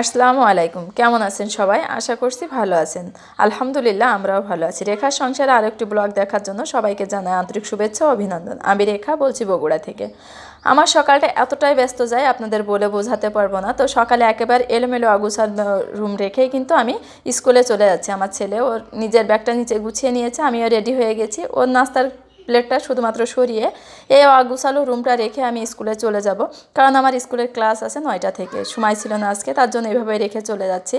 আসসালামু আলাইকুম। কেমন আছেন সবাই? আশা করছি ভালো আছেন। আলহামদুলিল্লাহ, আমরাও ভালো আছি। রেখার সংসারে আরেকটি ব্লগ দেখার জন্য সবাইকে জানাই আন্তরিক শুভেচ্ছা অভিনন্দন। আমি রেখা বলছি বগুড়া থেকে। আমার সকালটা এতটাই ব্যস্ত যায়, আপনাদের বলে বোঝাতে পারব না। তো সকালে একেবারে এলোমেলো অগুছাল রুম রেখেই কিন্তু আমি স্কুলে চলে যাচ্ছি। আমার ছেলে ওর নিজের ব্যাগটা নিচে গুছিয়ে নিয়েছে, আমিও রেডি হয়ে গেছি। ওর নাস্তার প্লেটটা শুধুমাত্র সরিয়ে এই অগুছালো রুমটা রেখে আমি স্কুলে চলে যাব। কারণ আমার স্কুলের ক্লাস আছে নয়টা থেকে। সময় ছিল না আজকে, তার জন্য এভাবে রেখে চলে যাচ্ছি।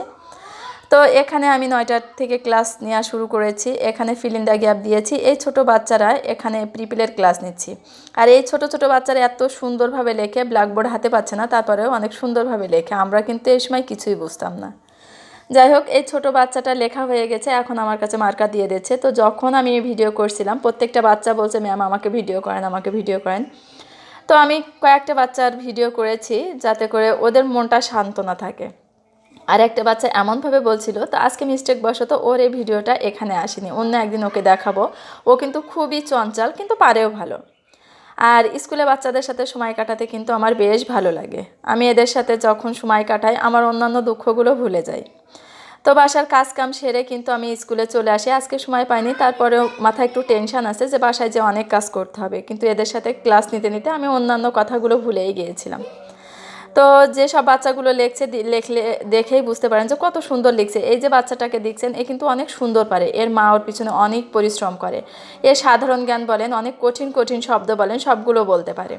তো এখানে আমি নয়টার থেকে ক্লাস নেওয়া শুরু করেছি। এখানে ফিলিন্দা গ্যাপ দিয়েছি। এই ছোট বাচ্চারা এখানে প্রিপিলের ক্লাস নিচ্ছি। আর এই ছোট ছোট বাচ্চারা এত সুন্দরভাবে লেখে, ব্ল্যাকবোর্ড হাতে পাচ্ছে না, তারপরেও অনেক সুন্দরভাবে লেখে। আমরা কিন্তু এই সময় কিছুই বুঝতাম না। যাই হোক এই ছোট বাচ্চাটা লেখা হয়ে গেছে, এখন আমার কাছে মার্কা দিয়ে দিচ্ছে। তো যখন আমি ভিডিও করছিলাম, প্রত্যেকটা বাচ্চা বলছে, ম্যাম, আমাকে ভিডিও করেন, আমাকে ভিডিও করেন। তো আমি কয়েকটা বাচ্চার ভিডিও করেছি, যাতে করে ওদের মনটা সান্ত্বনা থাকে। আর একটা বাচ্চা এমনভাবে বলছিল, তো আজকে মিস্টেক বশত ওর এই ভিডিওটা এখানে আসেনি, অন্য একদিন ওকে দেখাবো। ও কিন্তু খুবই চঞ্চল, কিন্তু পারেও ভালো। আর স্কুলে বাচ্চাদের সাথে সময় কাটাতে কিন্তু আমার বেশ ভালো লাগে। আমি এদের সাথে যখন সময় কাটাই, আমার অন্যান্য দুঃখগুলো ভুলে যাই। তো বাসার কাজ কাম সেরে কিন্তু আমি স্কুলে চলে আসি। আজকে সময় পাইনি, তারপরেও মাথায় একটু টেনশান আছে যে বাসায় যে অনেক কাজ করতে হবে। কিন্তু এদের সাথে ক্লাস নিতে নিতে আমি অন্যান্য কথাগুলো ভুলেই গিয়েছিলাম। তো যেসব বাচ্চাগুলো লেখছে লেখলে, দেখেই বুঝতে পারেন যে কত সুন্দর লিখছে। এই যে বাচ্চাটাকে দেখছেন, এ কিন্তু অনেক সুন্দর পারে। এর মা ওর পিছনে অনেক পরিশ্রম করে। এর সাধারণ জ্ঞান বলেন, অনেক কঠিন কঠিন শব্দ বলেন, সবগুলো বলতে পারে।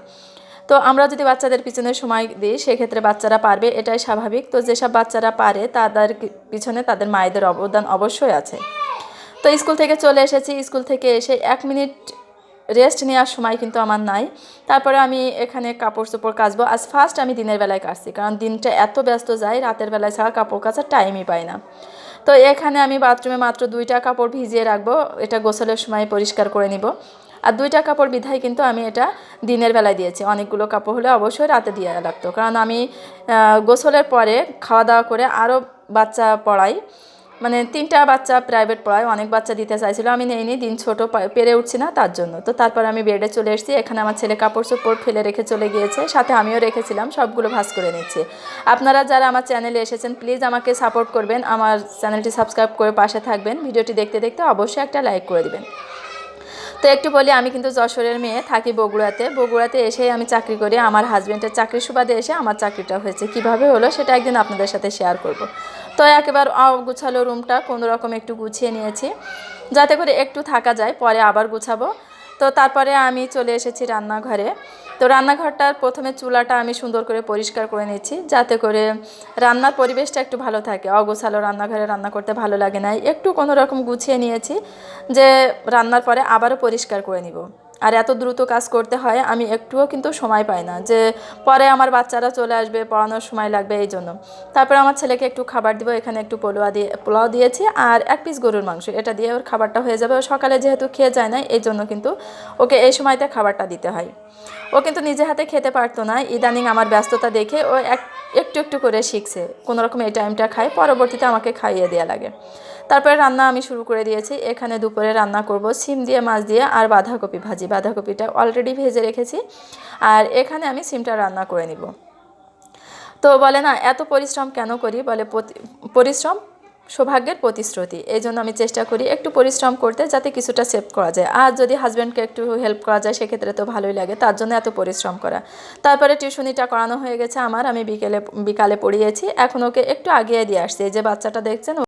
তো আমরা যদি বাচ্চাদের পিছনে সময় দিই, সেক্ষেত্রে বাচ্চারা পারবে, এটাই স্বাভাবিক। তো যেসব বাচ্চারা পারে, তাদের পিছনে তাদের মায়েদের অবদান অবশ্যই আছে। তো স্কুল থেকে চলে এসেছি। স্কুল থেকে এসে এক মিনিট রেস্ট নেওয়ার সময় কিন্তু আমার নাই। তারপরে আমি এখানে কাপড় চোপড় কাচবো। আজ ফার্স্ট আমি দিনের বেলায় কাচছি, কারণ দিনটা এত ব্যস্ত যায়, রাতের বেলায় ছাড়া কাপড় কাচার টাইমই পাই না। তো এখানে আমি বাথরুমে মাত্র দুইটা কাপড় ভিজিয়ে রাখব, এটা গোসলের সময় পরিষ্কার করে নিব। আর দুইটা কাপড় বিধায় কিন্তু আমি এটা দিনের বেলায় দিয়েছি। অনেকগুলো কাপড় হলে অবশ্যই রাতে দিয়ে লাগতো। কারণ আমি গোসলের পরে খাওয়া দাওয়া করে আরও বাচ্চা পড়াই। মানে তিনটা বাচ্চা প্রাইভেট পড়ায়, অনেক বাচ্চা দিতে চাইছিল, আমি নেইনি, দিন ছোট পেরে উঠছি না তার জন্য। তো তারপর আমি বেডে চলে এসেছি, এখানে আমার ছেলে কাপড় চোপড় ফেলে রেখে চলে গিয়েছে, সাথে আমিও রেখেছিলাম, সবগুলো ভাস করে নিচ্ছি। আপনারা যারা আমার চ্যানেলে এসেছেন প্লিজ আমাকে সাপোর্ট করবেন, আমার চ্যানেলটি সাবস্ক্রাইব করে পাশে থাকবেন, ভিডিওটি দেখতে দেখতে অবশ্যই একটা লাইক করে দিবেন। তো একটু বলি, আমি কিন্তু যশোরের মেয়ে, থাকি বগুড়াতে। বগুড়াতে এসে আমি চাকরি করি, আমার হাজব্যান্ডের চাকরির সুবাদে এসে আমার চাকরিটা হয়েছে। কীভাবে হলো সেটা একদিন আপনাদের সাথে শেয়ার করব। তো একেবারে গুছালো রুমটা কোনো রকম একটু গুছিয়ে নিয়েছি। যাতে করে একটু থাকা যায়, পরে আবার গুছাবো। তো তারপরে আমি চলে এসেছি রান্নাঘরে। তো রান্নাঘরটার প্রথমে চুলাটা আমি সুন্দর করে পরিষ্কার করে নিয়েছি যাতে করে রান্নার পরিবেশটা একটু ভালো থাকে। অগোছালো রান্নাঘরে রান্না করতে ভালো লাগে না। একটু কোনো রকম গুছিয়ে নিয়েছি যে রান্নার পরে আবারও পরিষ্কার করে নিব। আর এত দ্রুত কাজ করতে হয়, আমি একটুও কিন্তু সময় পাই না যে পরে আমার বাচ্চারা চলে আসবে, পড়ানোর সময় লাগবে এই জন্য। তারপরে আমার ছেলেকে একটু খাবার দিব, এখানে একটু পোলোয়া দিয়ে, পোলাও দিয়েছি আর এক পিস গরুর মাংস। এটা দিয়ে ওর খাবারটা হয়ে যাবে। ও সকালে যেহেতু খেয়ে যায় না, এই জন্য কিন্তু ওকে এই সময়তে খাবারটা দিতে হয়। ও কিন্তু নিজে হাতে খেতে পারতো না। ইদানিং আমার ব্যস্ততা দেখে ও এক, একটু একটু করে শিখছে। কোনো রকম এই টাইমটা খায়, পরবর্তীতে আমাকে খাইয়ে দেওয়া লাগে। তারপরে রান্না আমি শুরু করে দিয়েছি। এখানে দুপুরে রান্না করব সিম দিয়ে, মাছ দিয়ে আর বাঁধাকপি ভাজি। বাঁধাকপিটা অলরেডি ভেজে রেখেছি আর এখানে আমি সিমটা রান্না করে নিব। তো বলে না, এত পরিশ্রম কেন করি? বলে পরিশ্রম সৌভাগ্যের প্রতিশ্রুতি। এই জন্য আমি চেষ্টা করি একটু পরিশ্রম করতে যাতে কিছুটা সেভ করা যায়। আর যদি হাজব্যান্ডকে একটু হেল্প করা যায়, সেক্ষেত্রে তো ভালোই লাগে। তার জন্য এত পরিশ্রম করা। তারপরে টিউশনিটা করানো হয়ে গেছে আমার। আমি বিকেলে বিকালে পড়িয়েছি। এখন ওকে একটু আগিয়ে দিয়ে আসছি। এই যে বাচ্চাটা দেখছেন